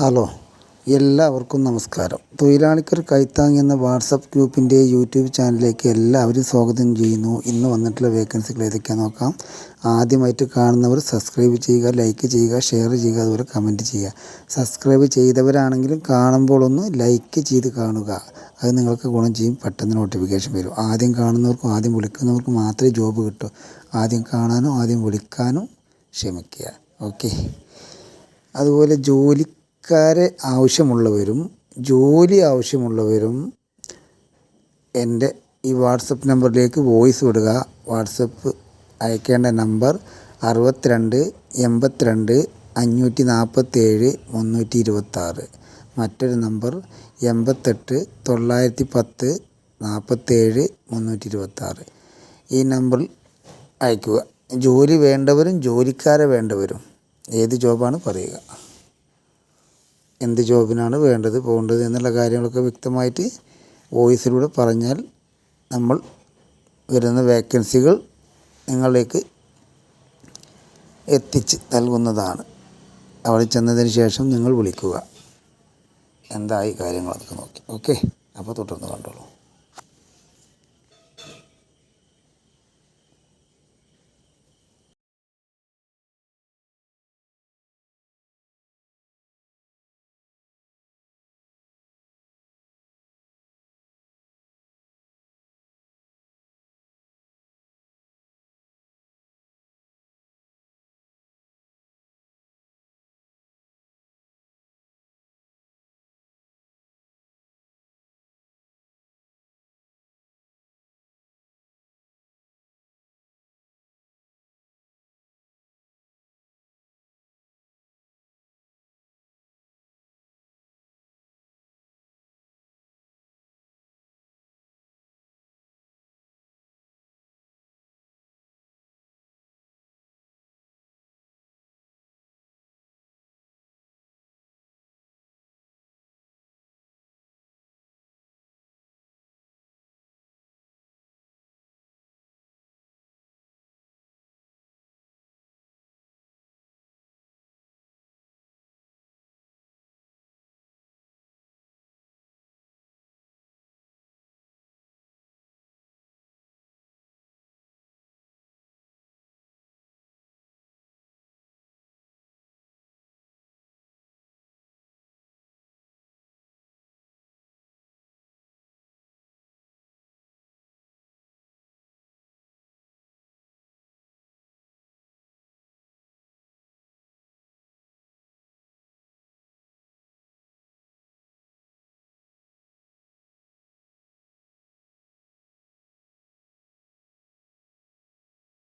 Hello എല്ലാവർക്കും നമസ്കാരം. തൊഴിലാളിക്കൊരു കൈത്താങ് എന്ന വാട്സപ്പ് ഗ്രൂപ്പിന്റെ യൂട്യൂബ് ചാനലിലേക്ക് എല്ലാവരും സ്വാഗതം ചെയ്യുന്നു. ഇന്ന് വന്നിട്ടുള്ള വേക്കൻസികൾ ഏതൊക്കെയാണെന്ന് നോക്കാം. ആദ്യമായിട്ട് കാണുന്നവർ സബ്സ്ക്രൈബ് ചെയ്യുക ലൈക്ക് ചെയ്യുക ഷെയർ ചെയ്യുക അതുപോലെ കമന്റ് ചെയ്യുക. സബ്സ്ക്രൈബ് ചെയ്തവരാണെങ്കിലും കാണുമ്പോൾ ഒന്ന് ലൈക്ക് ചെയ്ത് കാണുക. അത് നിങ്ങൾക്ക് ഗുണം ചെയ്യും പെട്ടെന്ന് നോട്ടിഫിക്കേഷൻ വരും. ആദ്യം കാണുന്നവർക്കും ആദ്യം വിളിക്കുന്നവർക്കും മാത്രമേ ജോബ് കിട്ടൂ. ആദ്യം കാണാനോ ആദ്യം വിളിക്കാനോ ക്ഷമിക്കുക. ഓക്കെ. അതുപോലെ ജോലിക്കാരെ ആവശ്യമുള്ളവരും ജോലി ആവശ്യമുള്ളവരും എന്റെ ഈ വാട്സപ്പ് നമ്പറിലേക്ക് വോയിസ് വിടുക. വാട്സപ്പ് അയക്കേണ്ട നമ്പർ അറുപത്തിരണ്ട് എൺപത്തിരണ്ട് അഞ്ഞൂറ്റി നാൽപ്പത്തേഴ് മുന്നൂറ്റി ഇരുപത്താറ് മറ്റൊരു നമ്പർ എൺപത്തെട്ട് തൊള്ളായിരത്തി പത്ത് നാൽപ്പത്തേഴ് മുന്നൂറ്റി ഇരുപത്താറ് ഈ നമ്പറിൽ അയക്കുക ജോലി വേണ്ടവരും ജോലിക്കാരെ വേണ്ടവരും. ഏത് ജോബാണ് പറയുക? എന്ത് ജോബിനാണ് വേണ്ടത് പോകേണ്ടത് എന്നുള്ള കാര്യങ്ങളൊക്കെ വ്യക്തമായിട്ട് വോയിസിലൂടെ പറഞ്ഞാൽ നമ്മൾ വരുന്ന വേക്കൻസികൾ നിങ്ങളിലേക്ക് എത്തിച്ച് നൽകുന്നതാണ്. അവിടെ ചെന്നതിന് ശേഷം നിങ്ങൾ വിളിക്കുക. എന്തായി കാര്യങ്ങളൊക്കെ നോക്കി. ഓക്കെ. അപ്പോൾ തുടർന്ന് കണ്ടോളൂ.